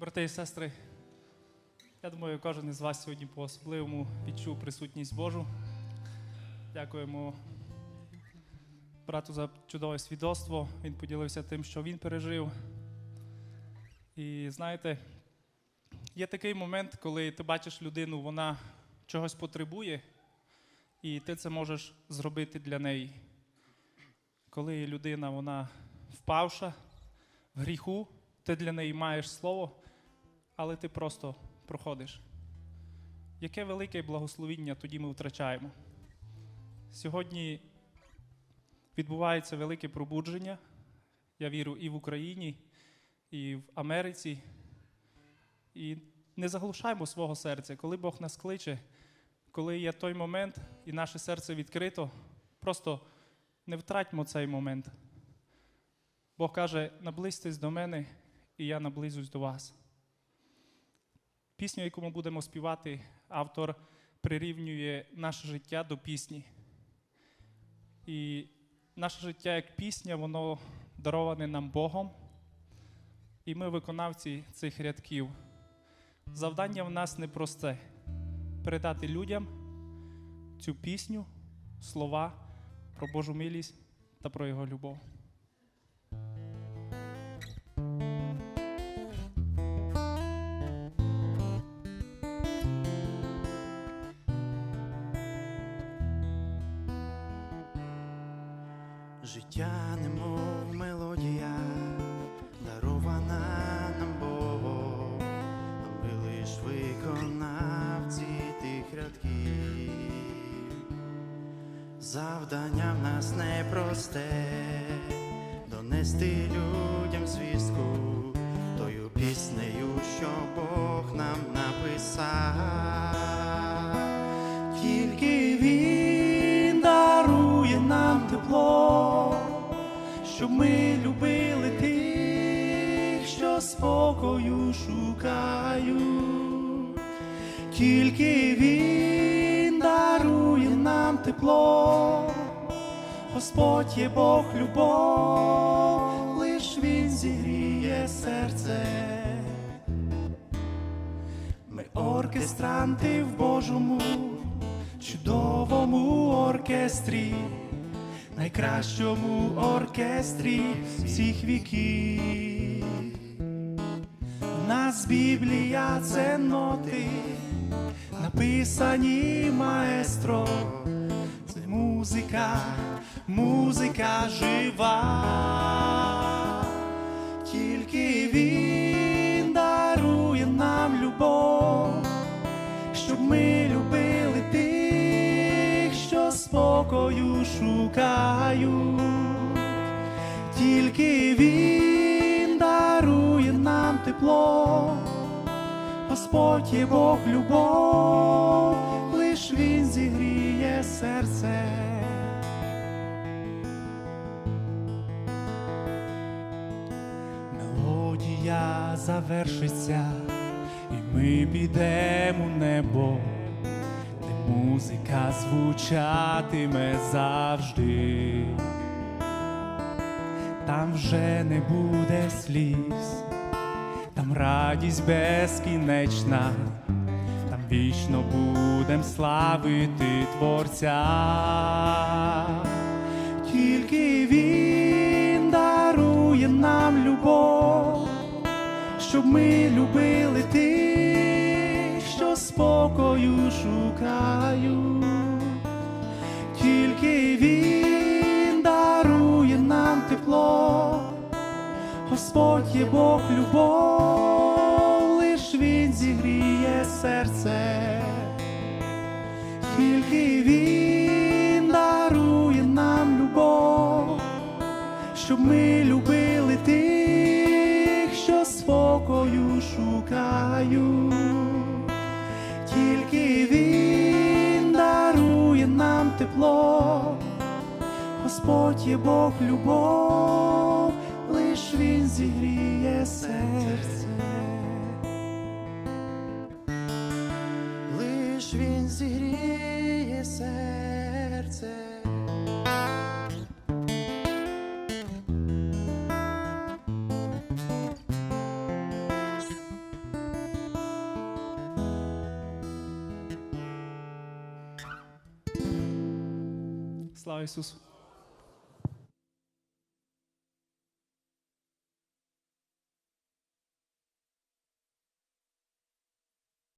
Брати і сестри, я думаю, кожен із вас сьогодні по-особливому відчув присутність Божу. Дякуємо брату за чудове свідоцтво. Він поділився тим, що він пережив. І знаєте, є такий момент, коли ти бачиш людину, вона чогось потребує, і ти це можеш зробити для неї. Коли людина вона впавша в гріху, ти для неї маєш слово, але ти просто проходиш. Яке велике благословіння тоді ми втрачаємо? Сьогодні відбувається велике пробудження, я вірю, і в Україні, і в Америці. І не заглушаймо свого серця, коли Бог нас кличе, коли є той момент, і наше серце відкрито, просто не втратьмо цей момент. Бог каже: наблизьтесь до мене, і я наблизусь до вас. Пісню, яку ми будемо співати, автор прирівнює наше життя до пісні. І наше життя як пісня, воно дароване нам Богом. І ми виконавці цих рядків. Завдання в нас непросте передати людям цю пісню, слова про Божу милість та про Його любов. Життя немов мелодія, дарована нам Богом, аби лиш виконавці тих рядків. Завдання в нас непросте донести людям щоб ми любили тих, що спокою шукають. Тільки Він дарує нам тепло, Господь є Бог любов, лиш Він зігріє серце. Ми оркестранти в Божому, чудовому оркестрі, найкращому оркестрі всіх віків. Нас Біблія це ноти, написані маестро, це музика, музика жива. Тільки спокою шукають. Тільки він дарує нам тепло, Господь є Бог любов, лиш він зігріє серце. Мелодія завершиться, і ми підемо у небо, музика звучатиме завжди. Там вже не буде сліз, там радість безкінечна, там вічно будем славити Творця. Тільки Він дарує нам любов, щоб ми любили тих, спокою шукають. Тільки Він дарує нам тепло, Господь є Бог любов, лиш Він зігріє серце. Тільки Він дарує нам любов, щоб ми любили тих, що спокою шукають. Тепло, Господь є Бог любов, лиш Він зігріє серце. Лиш Він зігріє серце. Jesus.